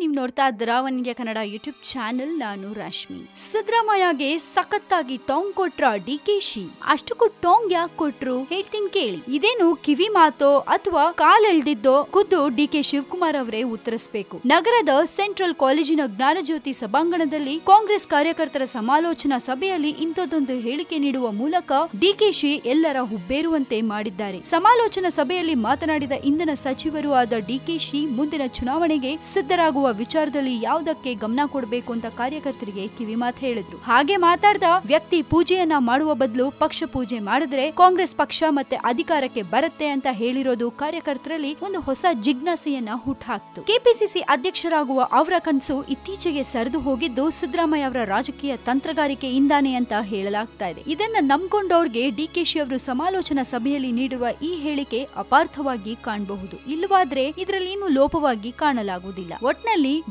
ನೀವು ನೋಡ್ತಾ one Kannada YouTube channel. ನಾನು ರಶ್ಮಿ. ಸಿದ್ದರಾಮಯ್ಯಗೆ ಸಖತ್ತಾಗಿ ಟಾಂಗ್ ಕೊಟ್ರ ಡಿ ಕೆ ಶಿ. ಅಷ್ಟಕ್ಕೂ ಟಾಂಗ್ ಯಾಕೆ ಕೊಟ್ರು ಹೇಳ್ತೀನಿ ಕೇಳಿ. ಇದೇನು ಕಿವಿ ಮಾತೋ ಅಥವಾ ಕಾಲೆಳ್ದಿದ್ದೋ ಖುದ್ದು ಡಿ ಕೆ ಶಿವಕುಮಾರ್ ಅವರೇ ಉತ್ತರಿಸಬೇಕು. ನಗರದ ಸೆಂಟ್ರಲ್ ಕಾಲೇಜಿನ ಜ್ಞಾನಜ್ಯೋತಿ ಸಭಾಂಗಣದಲ್ಲಿ ಕಾಂಗ್ರೆಸ್ ಕಾರ್ಯಕರ್ತರ ಸಮಾಲೋಚನಾ ಸಭೆಯಲ್ಲಿ ಇಂಥದ್ದೊಂದು ಹೇಳಿಕೆ ನೀಡುವ ಮೂಲಕ ಡಿಕೆಶಿ ಎಲ್ಲರ ಹುಬ್ಬೇರುವಂತೆ ಮಾಡಿದ್ದಾರೆ. ಸಮಾಲೋಚನಾ ಸಭೆಯಲ್ಲಿ ಮಾತನಾಡಿದ ಇಂಧನ ಸಚಿವರು ಆದ ಡಿಕೆಶಿ ಮುಂದಿನ ಚುನಾವಣೆಗೆ ಸಿದ್ಧರಾಗುವ ವಿಚಾರದಲ್ಲಿ ಯಾವುದಕ್ಕೆ ಗಮನ ಕೊಡಬೇಕು ಅಂತ ಕಾರ್ಯಕರ್ತರಿಗೆ ಕಿವಿ ಮಾತು ಹೇಳಿದ್ರು. ಹಾಗೆ ಮಾತಾಡ್ದ ವ್ಯಕ್ತಿ ಪೂಜೆಯನ್ನ ಮಾಡುವ ಬದಲು ಪಕ್ಷ ಪೂಜೆ ಮಾಡಿದ್ರೆ ಕಾಂಗ್ರೆಸ್ ಪಕ್ಷ ಮತ್ತೆ ಅಧಿಕಾರಕ್ಕೆ ಬರುತ್ತೆ ಅಂತ ಹೇಳಿರೋದು ಕಾರ್ಯಕರ್ತರಲ್ಲಿ ಒಂದು ಹೊಸ ಜಿಜ್ಞಾಸೆಯನ್ನ ಹುಟ್ಟಾಕ್ತು ಕೆಪಿಸಿಸಿ ಅಧ್ಯಕ್ಷರಾಗುವ ಅವರ ಕನಸು ಇತ್ತೀಚೆಗೆ ಸರಿದು ಹೋಗಿದ್ದು ಸಿದ್ದರಾಮಯ್ಯ ಅವರ ರಾಜಕೀಯ ತಂತ್ರಗಾರಿಕೆ ಇಂದಾನೆ ಅಂತ ಹೇಳಲಾಗ್ತಾ ಇದೆ. ಇದನ್ನ ನಂಬ್ಕೊಂಡವ್ರಿಗೆ ಡಿಕೆಶಿ ಅವರು ಸಮಾಲೋಚನಾ ಸಭೆಯಲ್ಲಿ ನೀಡಿರುವ ಈ ಹೇಳಿಕೆ ಅಪಾರ್ಥವಾಗಿ ಕಾಣಬಹುದು. ಇಲ್ಲವಾದ್ರೆ ಇದರಲ್ಲಿ ಏನು ಲೋಪವಾಗಿ ಕಾಣಲಾಗುವುದಿಲ್ಲ. ಒಟ್ನಲ್ಲಿ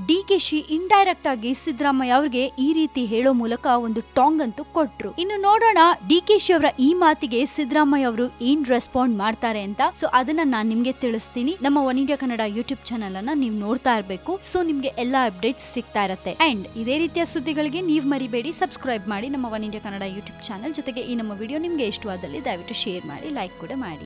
ಡಿಕೆಶಿ ಇಂಡೈರೆಕ್ಟ್ ಆಗಿ ಸಿದ್ದರಾಮಯ್ಯ ಅವರಿಗೆ ಈ ರೀತಿ ಹೇಳೋ ಮೂಲಕ ಒಂದು ಟಾಂಗ್ ಅಂತೂ ಕೊಟ್ರು. ಇನ್ನು ನೋಡೋಣ ಡಿಕೆಶಿ ಅವರ ಈ ಮಾತಿಗೆ ಸಿದ್ದರಾಮಯ್ಯ ಅವರು ಏನ್ ರೆಸ್ಪಾಂಡ್ ಮಾಡ್ತಾರೆ ಅಂತ. ಸೊ ಅದನ್ನ ನಾನ್ ನಿಮ್ಗೆ ತಿಳಿಸ್ತೀನಿ. ನಮ್ಮ one India Kannada YouTube channel ಅನ್ನ ನೀವು ನೋಡ್ತಾ ಇರಬೇಕು. ಸೊ ನಿಮ್ಗೆ ಎಲ್ಲಾ ಅಪ್ಡೇಟ್ಸ್ ಸಿಗ್ತಾ ಇರತ್ತೆ. ಅಂಡ್ ಇದೇ ರೀತಿಯ ಸುದ್ದಿಗಳಿಗೆ ನೀವು ಮರಿಬೇಡಿ. ಸಬ್ಸ್ಕ್ರೈಬ್ ಮಾಡಿ ನಮ್ಮ one India Kannada YouTube channel ಜೊತೆಗೆ ಈ ನಮ್ಮ ವಿಡಿಯೋ ನಿಮ್ಗೆ ಇಷ್ಟವಾದಲ್ಲಿ ದಯವಿಟ್ಟು ಶೇರ್ ಮಾಡಿ ಲೈಕ್ ಕೂಡ ಮಾಡಿ.